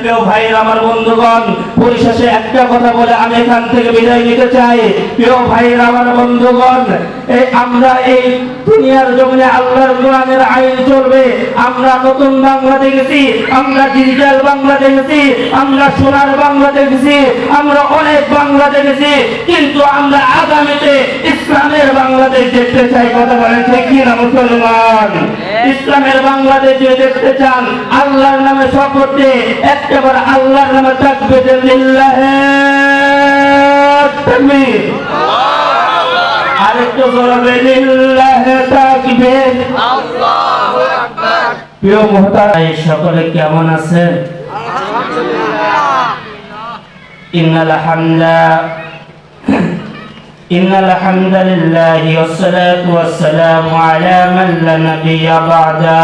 প্রিয় ভাইয়ের আমার বন্ধুগণ পরিশেষে একটা কথা বলে আমি এখান থেকে বিদায় নিতে চাই। প্রিয় ভাইয়ের আমার বন্ধুগণ এই আমরা এই দুনিয়ার জমিনে আল্লাহর কোরআনের আইন চলবে। আমরা নতুন বাংলা দেখেছি আমরা ডিজিটাল বাংলা দেখেছি আমরা সোনার বাংলা দেখেছি আমরা অনেক বাংলা দেখেছি কিন্তু আমরা আগামীতে ইসলামের বাংলাদেশ দেখতে চাই। কথা বলেন ঠিক কি না মুসলমান? ইসলামের বাংলাদেশ দেখতে চান আল্লাহর নামে শপথ দিয়ে একটাবার আল্লাহর নামে থাকবে যে লিল্লাহে তাকবীর আরেকটু বলবে লিল্লাহে তাকবীর প্রিয় মহতারাম সকলে কেমন আছেন ইন্নাল হামদা إن الحمد لله والصلاة والسلام على من لا نبي بعده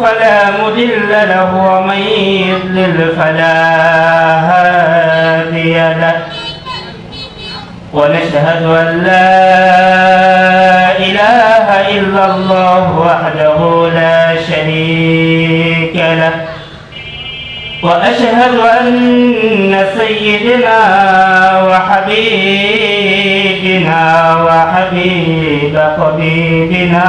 فلا مضل له ومن يضلل فلا هادي له. ونشهد أن لا إله إلا الله وحده لا شريك له. وأشهد أن سيدنا وحبيبنا وحبيب طبيبنا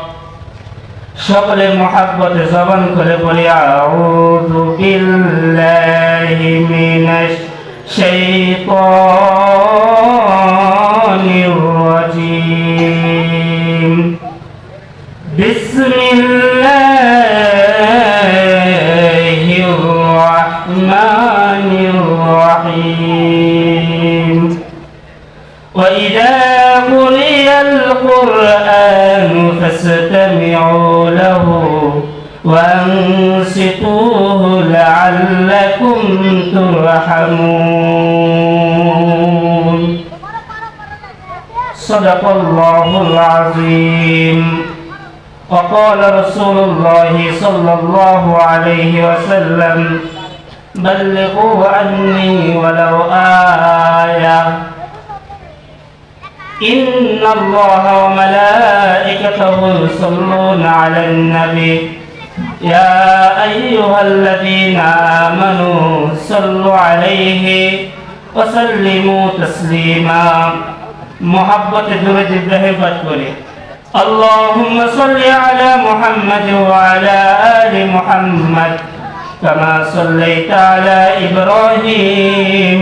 সকলে মহাব্বতে জবান করে বলি আউযু বিল্লাহি মিনাশ শাইতানির রাজিম বিসমিল্লাহির রাহমানির রাহিম ওয়া ইদা القرآن فاستمعوا له وأنصتوه لعلكم ترحمون. صدق الله العظيم. وقال رسول الله صلى الله عليه وسلم بلغوا عني ولو آية. إن الله وملائكته يصلون على النبي. يا أيها الذين آمنوا صلوا عليه وسلموا تسليما. محبة درج إبراهيم باتكوري اللهم صل على محمد وعلى آل محمد كما صليت على إبراهيم.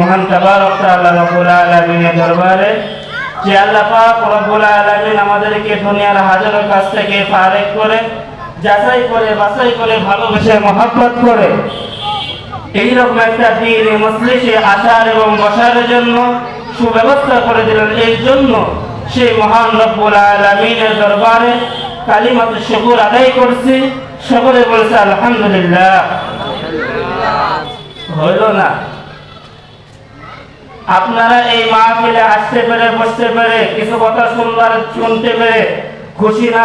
মহান দরবারে আমাদেরকে দুনিয়ার থেকে করে, যাচাই করে, বাছাই করে, ভালোবেসে করে, এইরকম একটা দিন আসার এবং বসার জন্য সুব্যবস্থা করে দিলেন। এই জন্য সেই মহান রব্বুল আলামিনের দরবারে কালিমাত শুকুর আদায় করছি। সকলে বলছে, আলহামদুলিল্লাহ। হইল না। আপনারা এই মাহফিলে আসতে পেরে, বসতে পেরে, কিছু কথা শুনবার শুনতে পেরে খুশি না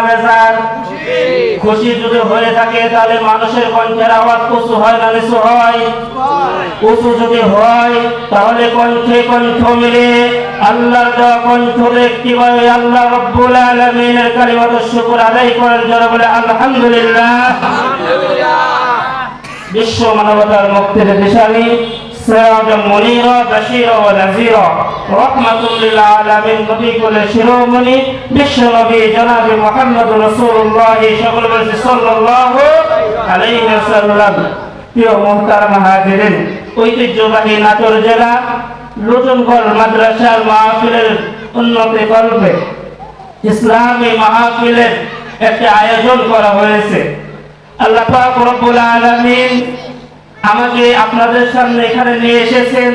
খুশি যদি হয়ে থাকে, তাহলে মানুষের কণ্ঠের আওয়াজ উঁচু হয় না নিচু হয়? উঁচু যদি হয়, তাহলে কণ্ঠে কণ্ঠ মিলে, আল্লাহর দেওয়া কণ্ঠ বলে আল্লাহ রব্বুল আলমিনের কালিমাত শুকুর আদায় করেন বলে, আলহামদুলিল্লাহ। বিশ্ব মানবতার মুক্তির নিশানি সিরাজাম বাশীরা ওয়া নাযীরা রাহমাতুল লিল আলামিন নবী কোলে শিরোমণি, বিশ্ব নবী জনাব মুহাম্মদ রাসূলুল্লাহ সকল সাল্লাল্লাহু আলাইহি ওয়াসাল্লাম। প্রিয় মুহতারাম হাজিরিন ঐতিহ্যবাহী নাটোর জেলা লোচনগড় মাদ্রাসার মাহফিলের উন্নতি কল্পে ইসলামী মাহফিলের একটি আয়োজন করা হয়েছে। আল্লাহ পাক রব্বুল আলামিন আমাকে আপনাদের সামনে এখানে নিয়ে এসেছেন।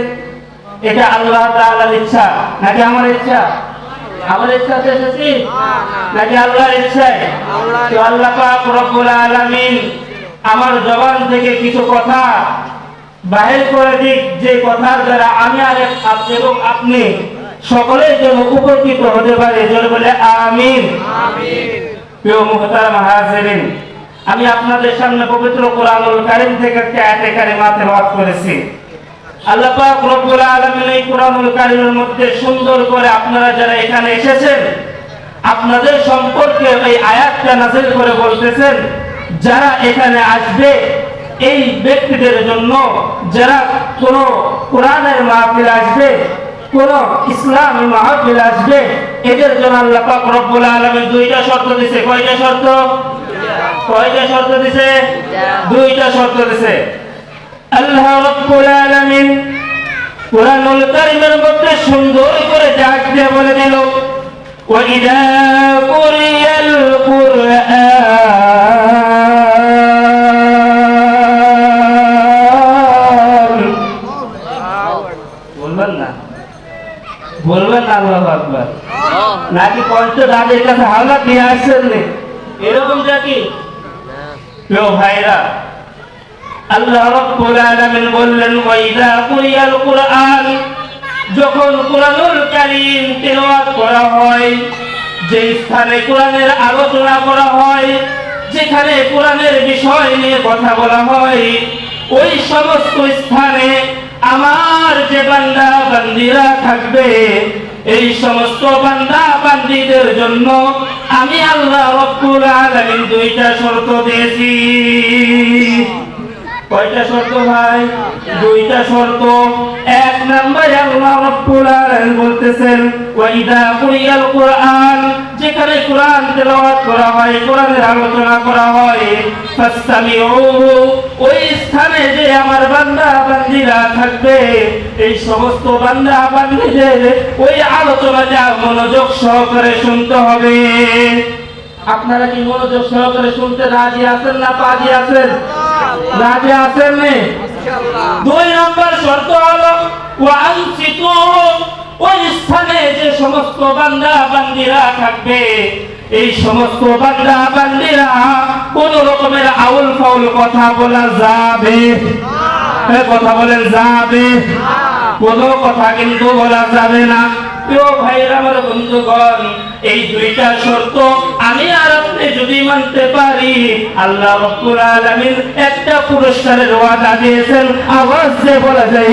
এটা আল্লাহ তাআলার ইচ্ছা। নাকি আমার ইচ্ছা? আমার ইচ্ছাতে এসেছি। নাকি আল্লাহর ইচ্ছায়? তো আল্লাহ পাক রব্বুল আলামিন আমার জবান থেকে কিছু কথা বাহির করে দিক। যে কথার দ্বারা আমি আর এবং আপনি সকলের জন্য উপকৃত হতে পারে। জোরে বলে আমিন। প্রিয় আমি আপনাদের সামনে পবিত্র কোরআনুল কারীম থেকে একটা আয়াতে কারিমা তেলাওয়াত করেছি। আল্লাহ পাক রব্বুল আলামিন এই কোরআনুল কারীমের মধ্যে সুন্দর করে আপনারা যারা এখানে এসেছেন, আপনাদের সম্পর্কে এই আয়াতটা নাযিল করে বলতেছেন, যারা এখানে আসবে, এই ব্যক্তিদের জন্য যারা কোন কোরআনের মাহফিল আসবে, কোন ইসলামী মাহফিল আসবে, এদের জন্য আল্লাহ পাক রব্বুল আলামিন দুইটা শর্ত দিছে। কয়টা শর্ত? কয়টা শর্ত দিছে দুইটা শর্ত দিছে আল্লাহ রব্বুল আলামিন কোরআনুল কারীমের মধ্যে সুন্দর করে ডাক দিয়ে বলে দিল وإذا قرئ القرآن বলবেন না বলবেন না আল্লাহ আকবার নাকি কষ্ট তাদের কাছে হাওলা দিয়ে আসছেন নে? এরকম নাকি প্রিয় ভাইরা, আল্লাহ রাব্বুল আলামিন বললেন ওয়াইদা কুরিয়াল কুরআন যখন কোরআনুল কারীম তেলাওয়াত করা হয় যে স্থানে কোরআনের আলোচনা করা হয়, যেখানে কোরআনের বিষয় নিয়ে কথা বলা হয়, ওই সমস্ত স্থানে আমার যে বান্দা বান্দিরা থাকবে, এই সমস্ত বান্দা বান্দিদের জন্য আমি আল্লাহ রব্বুল আলামিন দুইটা শর্ত দিয়েছি। কয়টা শর্ত ভাই? দুইটা শর্ত। এক নম্বরে আল্লাহ রাব্বুল আলামিন বলতেছেন ওয়াইদা কুরিয়াল কুরআন যেখানে কোরআন তেলাওয়াত করা হয়, কোরআনের আলোচনা করা হয় ফাসতামিউ ওই স্থানে যে আমার বান্দা বান্দিরা থাকবে, এই সমস্ত বান্দা বান্দিদের ওই আলোচনাটা মনোযোগ সহকারে শুনতে হবে। আপনারা কি মনোযোগ সহকারে শুনতে রাজি আছেন না পাজি আছেন? রাজি আছেন নে? দুই নম্বর শর্ত হলো ওয়ানসিতু ওই স্থানে যে সমস্ত বান্দা বান্দিরা থাকবে, এই সমস্ত বান্দা বান্দিরা কোন রকমের আউল ফাউল কথা বলা যাবে এ কথা বলেন, যাবে। কোনো কথা কিন্তু বলা যাবে না। প্রিয় ভাইরা আমার বন্ধুগণ, এই দুইটা শর্ত আমি আর আপনি যদি মানতে পারি, আল্লাহ রব্বুল একটা পুরস্কারের ওয়াদা দিয়েছেন। আওয়াজ দিয়ে বলা যায়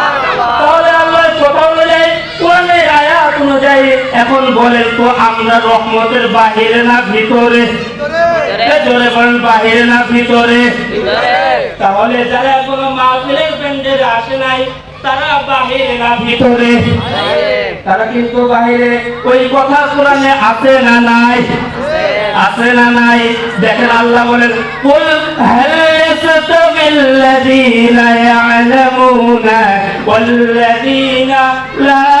অনুযায়ী এখন বলেন তো আমরা রহমতের বাহিরে না ভিতরে? জোরে বলেন বাহিরে না ভিতরে? তাহলে যারা কোনো মাহফিলের প্যান্ডেলে আসে নাই তারা বাহিরে না ভিতরে? তারা কিন্তু বাহিরে। ওই কথা কোরআনে আছে না নাই? আছে। না নাই? দেখেন আল্লাহ বলেন কুল হাল ইয়াস্তাবিল্লাযীনা ইয়ালামুনা ওয়াল্লাযীনা লা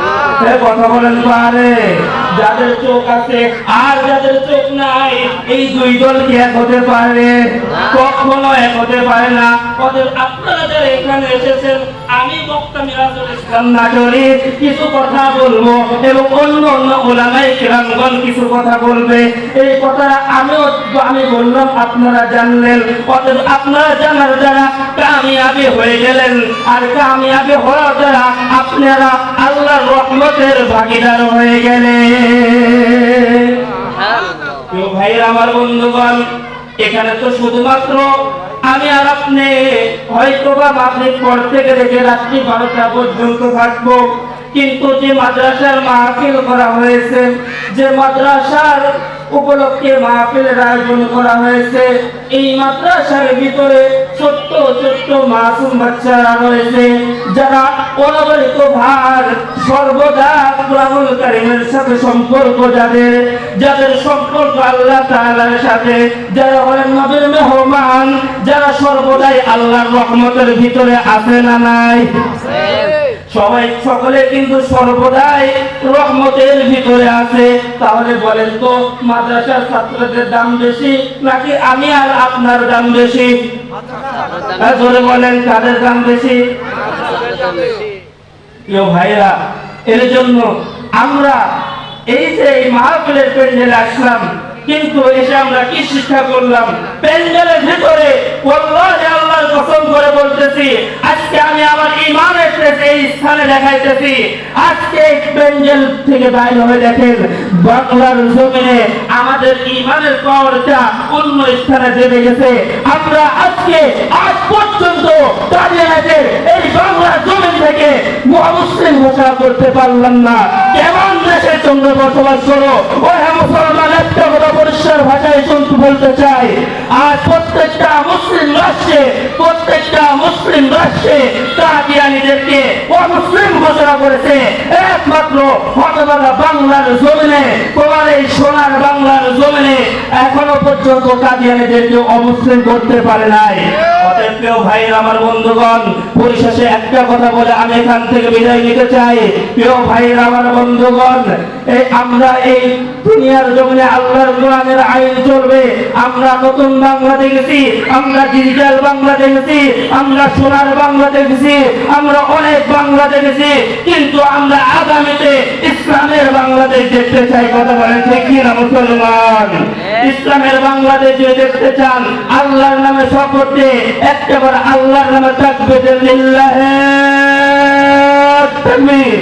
কথা বলেন পারে যাদের চোখ আছে আর যাদের চোখ নাই এই দুই দল কি এক হতে পারে? কখনো এক হতে পারে না। ওদের আপনারা যারা এখানে এসেছেন আমি বক্তা মিরাজুল ইসলাম নাজরি কিছু কথা বলব এবং অন্য অন্য ওলামাই কিরামগণ কিছু কথা বলবে। এই কথাটা আমিও আমি বললাম আপনারা জানলেন। অতএব আপনারা জানার যারা কামিয়াবি হয়ে গেলেন। আর কামিয়াবি হওয়ার দ্বারা আপনারা আল্লাহর রহমতের ভাগিদার হয়ে গেলেন। প্রিয় ভাইয়ের আমার বন্ধুগণ এখানে তো শুধুমাত্র আমি আর আপনি হয়তো বা মাগরিব পর থেকে রেখে রাত্রি বারোটা পর্যন্ত থাকব। কিন্তু যে মাদ্রাসার মাহফিল করা হয়েছে, যে মাদ্রাসার উপলক্ষে মাহফিলের আয়োজন করা হয়েছে, এই মাদ্রাসার ভিতরে ছোট্ট ছোট্ট মাসুম বাচ্চারা রয়েছে। যারা অনবরিত ভার সর্বদা কারীমের সাথে সম্পর্ক যাদের যাদের সম্পর্ক আল্লাহ সাথে, যারা হলেন নবীর মেহমান, যারা সর্বদাই আল্লাহর রহমতের ভিতরে আছে না নাই? সবাই, সকলে কিন্তু সর্বদাই রহমতের ভিতরে আছে। তাহলে বলেন তো, মাদ্রাসার ছাত্রদের দাম বেশি নাকি আমি আর আপনার দাম বেশি? জোরে বলেন, কাদের দাম বেশি? প্রিয় ভাইরা এর জন্য আমরা এই যে এই মাহফিলের প্যান্ডেলে আসলাম, কিন্তু এসে আমরা কি শিক্ষা করলাম? প্যান্ডেলের ভিতরে দেখাইতেছি। আজকে থেকে বাইরে হয়ে দেখেন, বাংলার জমিনে আমাদের ইমানের পাওয়ারটা অন্য স্থানে জেনে গেছে। আমরা আজকে, আজ পর্যন্ত দাঁড়িয়ে আছে এই বাংলার জমিন থেকে। মুসলিম ঘোষণা করতে পারলাম না। কেমন দেশের জন্য বসবাস করো? ও হ্যাঁ মুসলমান, একটা পরিষ্কার ভাষায় শুনতে বলতে চাই। আর প্রত্যেকটা মুসলিম রাষ্ট্রে, প্রত্যেকটা মুসলিম রাষ্ট্রে কাদিয়ানিদেরকে অমুসলিম ঘোষণা করেছে। একমাত্র হতবাদা বাংলার জমিনে, তোমার এই সোনার বাংলার জমিনে এখনও পর্যন্ত কাদিয়ানিদেরকে অমুসলিম করতে পারে নাই। আমার বন্ধুগণ, পরিশেষে একটা কথা বলে আমি এখান থেকে বিদায় নিতে চাই। প্রিয় ভাই আমার বন্ধুগণ, এই আমরা এই দুনিয়ার জমিনে আল্লাহর কোরআনের আইন চলবে। আমরা নতুন বাংলা দেখেছি আমরা ডিজিটাল বাংলা দেখেছি আমরা সোনার বাংলা দেখেছি আমরা অনেক বাংলা দেখেছি কিন্তু আমরা আগামীতে ইসলামের বাংলাদেশ দেখতে চাই। কথা বলেন ঠিক কি না মুসলমান? ইসলামের বাংলাদেশ যদি দেখতে চান আল্লাহর নামে শপথ একটাবার আল্লাহর নামে থাকবে। যে লিল্লাহে তাকবীর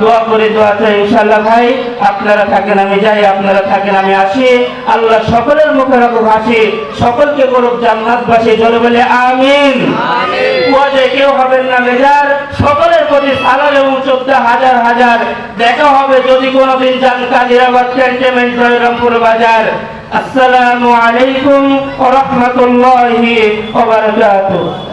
দোয়া করে দোয়া চাই ইনশাআল্লাহ ভাই আপনারা থাকেন আমি যাই আপনারা থাকেন আমি আসি। আল্লাহ সকলের মুখে রাখুক হাসি সকলকে করুক জান্নাতবাসী জোরে বলে আমিন। কুয়াজে কেউ হবেন না বেজার সকলের প্রতি সালাম এবং চোদ্দ হাজার হাজার। দেখা হবে যদি কোনোদিন যান কাজিরাবাদ ক্যান্টনমেন্ট জয়রামপুর বাজার। আসসালামু আলাইকুম ওয়া রাহমাতুল্লাহি ওয়া বারাকাতুহু।